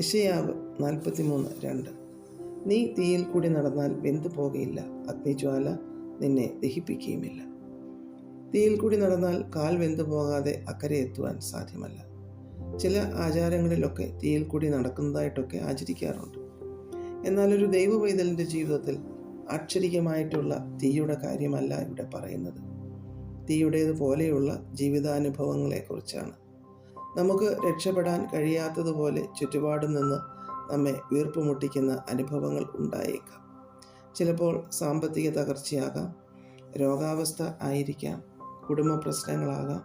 യശയാവ് നാൽപ്പത്തിമൂന്ന് രണ്ട്. നീ തീയിൽ കൂടി നടന്നാൽ വെന്തു പോകുകയില്ല അഗ്നിജ്വാല നിന്നെ ദഹിപ്പിക്കുകയുമില്ല തീയിൽ കൂടി നടന്നാൽ കാൽ വെന്തു പോകാതെ അക്കരെ എത്തുവാൻ സാധ്യമല്ല. ചില ആചാരങ്ങളിലൊക്കെ തീയിൽ കൂടി നടക്കുന്നതായിട്ടൊക്കെ ആചരിക്കാറുണ്ട്. എന്നാൽ ഒരു ദൈവ ജീവിതത്തിൽ അക്ഷരികമായിട്ടുള്ള തീയുടെ കാര്യമല്ല ഇവിടെ പറയുന്നത്. തീയുടേതുപോലെയുള്ള ജീവിതാനുഭവങ്ങളെക്കുറിച്ചാണ്. നമുക്ക് രക്ഷപ്പെടാൻ കഴിയാത്തതുപോലെ ചുറ്റുപാടും നിന്ന് നമ്മെ വീർപ്പുമുട്ടിക്കുന്ന അനുഭവങ്ങൾ ഉണ്ടായേക്കാം. ചിലപ്പോൾ സാമ്പത്തിക തകർച്ചയാകാം രോഗാവസ്ഥ ആയിരിക്കാം കുടുംബ പ്രശ്നങ്ങളാകാം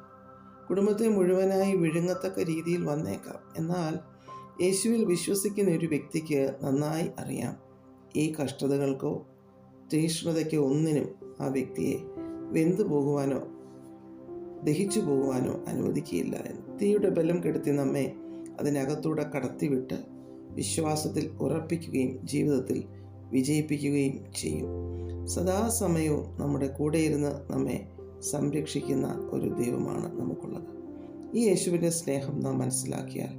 കുടുംബത്തെ മുഴുവനായി വിഴുങ്ങത്തക്ക രീതിയിൽ വന്നേക്കാം. എന്നാൽ യേശുവിൽ വിശ്വസിക്കുന്ന ഒരു വ്യക്തിക്ക് നന്നായി അറിയാം ഈ കഷ്ടതകൾക്കോ തീഷ്ണതയ്ക്കോ ഒന്നിനും ആ വ്യക്തിയെ വെന്തു പോകുവാനോ ദഹിച്ചു പോകുവാനോ അനുവദിക്കുകയില്ല. തീയുടെ ബലം കെടുത്തി നമ്മെ അതിനകത്തൂടെ കടത്തിവിട്ട് വിശ്വാസത്തിൽ ഉറപ്പിക്കുകയും ജീവിതത്തിൽ വിജയിപ്പിക്കുകയും ചെയ്യും. സദാസമയവും നമ്മുടെ കൂടെയിരുന്ന് നമ്മെ സംരക്ഷിക്കുന്ന ഒരു ദൈവമാണ് നമുക്കുള്ളത്. ഈ യേശുവിന്റെ സ്നേഹം നാം മനസ്സിലാക്കിയാൽ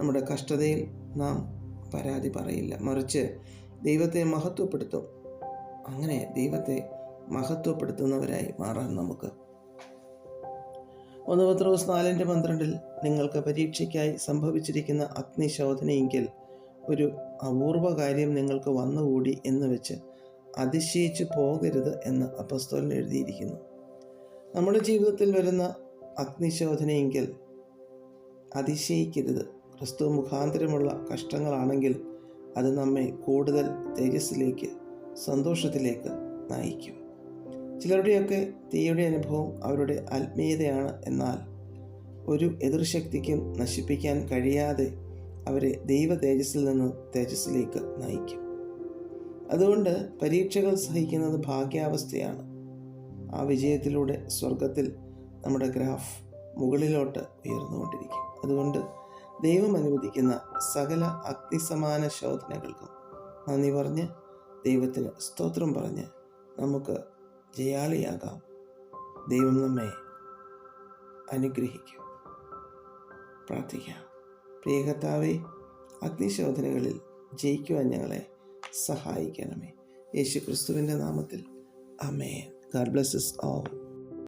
നമ്മുടെ കഷ്ടതയിൽ നാം പരാതി പറയില്ല. മറിച്ച് ദൈവത്തെ മഹത്വപ്പെടുത്തും. അങ്ങനെ ദൈവത്തെ മഹത്വപ്പെടുത്തുന്നവരായി മാറാൻ നമുക്ക് ഒന്ന് പത്രോസ് നാലിന്റെ പന്ത്രണ്ടിൽ നിങ്ങൾക്ക് പരീക്ഷയ്ക്കായി സംഭവിച്ചിരിക്കുന്ന അഗ്നിശോധനയെങ്കിൽ ഒരു അപൂർവ കാര്യം നിങ്ങൾക്ക് വന്നുകൂടി എന്ന് വെച്ച് അതിശയിച്ചു പോകരുത് എന്ന് അപ്പസ്തോലൻ എഴുതിയിരിക്കുന്നു. നമ്മുടെ ജീവിതത്തിൽ വരുന്ന അഗ്നിശോധനയെങ്കിൽ അതിശയിക്കരുത്. ക്രിസ്തു മുഖാന്തരമുള്ള കഷ്ടങ്ങളാണെങ്കിൽ അത് നമ്മെ കൂടുതൽ തേജസ്സിലേക്ക് സന്തോഷത്തിലേക്ക് നയിക്കും. ചിലരുടെയൊക്കെ തീയുടെ അനുഭവം അവരുടെ ആത്മീയതയാണ് എന്നാൽ ഒരു എതിർശക്തിക്കും നശിപ്പിക്കാൻ കഴിയാതെ അവരെ ദൈവ തേജസ്സിൽ നിന്ന് തേജസ്സിലേക്ക് നയിക്കും. അതുകൊണ്ട് പരീക്ഷകൾ സഹിക്കുന്നത് ഭാഗ്യാവസ്ഥയാണ്. ആ വിജയത്തിലൂടെ സ്വർഗത്തിൽ നമ്മുടെ ഗ്രാഫ് മുകളിലോട്ട് ഉയർന്നുകൊണ്ടിരിക്കും. അതുകൊണ്ട് ദൈവം അനുവദിക്കുന്ന സകല അഗ്നിസമാന ശോധനകൾക്കും നന്ദി പറഞ്ഞ് ദൈവത്തിന് സ്തോത്രം പറഞ്ഞ് നമുക്ക് ജയാളിയാകാം ദൈവം നമ്മെ അനുഗ്രഹിക്കും. പ്രാർത്ഥിക്കാം. പ്രിയകർത്താവെ അഗ്നിശോധനകളിൽ ജയിക്കുവാൻ ഞങ്ങളെ സഹായിക്കണമേ. യേശു ക്രിസ്തുവിന്റെ നാമത്തിൽ. അമേ ഗാഡ് ബ്ലസ്സസ് ഓൾ.